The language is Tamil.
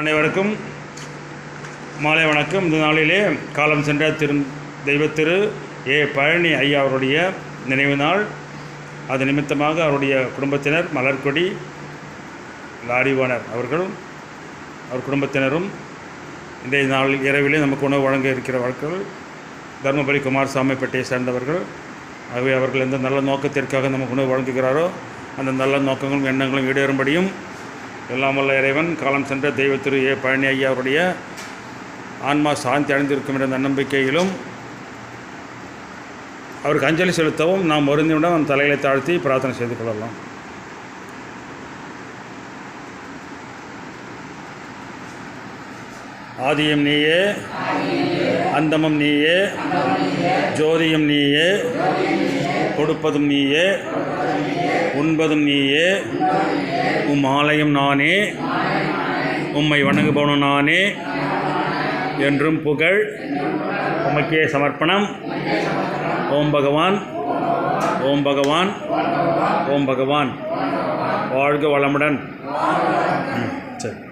அனைவருக்கும் மாலை வணக்கம். இந்த நாளிலே காலம் சென்ற திரு தெய்வத்திரு ஏ. பழனி ஐயா அவருடைய நினைவு நாள். அது நிமித்தமாக அவருடைய குடும்பத்தினர் மலர்கொடி லாரி அவர்களும் அவர் குடும்பத்தினரும் இன்றைய நாள் இரவிலே நமக்கு உணவு வழங்க இருக்கிறவர்கள் குமாரசாமி குமாரசாமிப்பேட்டையை சேர்ந்தவர்கள் ஆகவே அவர்கள் எந்த நல்ல நோக்கத்திற்காக நமக்கு உணவு வழங்குகிறாரோ அந்த நல்ல நோக்கங்களும் எண்ணங்களும் ஈடேறும்படியும் எல்லாம் வல்ல இறைவன் காலம் சென்ற தெய்வ திரு ஏ பழனி ஐயா அவருடைய ஆன்மா சாந்தி அடைந்திருக்கும் என்ற நம்பிக்கையிலும் அவருக்கு அஞ்சலி செலுத்தவும் நாம் வருந்தியுடன் நம் தலைகளை தாழ்த்தி பிரார்த்தனை செய்து கொள்ளலாம். ஆதியம் நீயே அந்தமம் நீயே ஜோதியும் நீயே கொடுப்பதும் நீயே உண்பதும் நீயே உம் ஆலயம் நானே உம்மை வணங்குபவனும் நானே என்றும் புகழ் உமக்கே சமர்ப்பணம். ஓம் பகவான் ஓம் பகவான் ஓம் பகவான். வாழ்க வளமுடன். ம், சரி.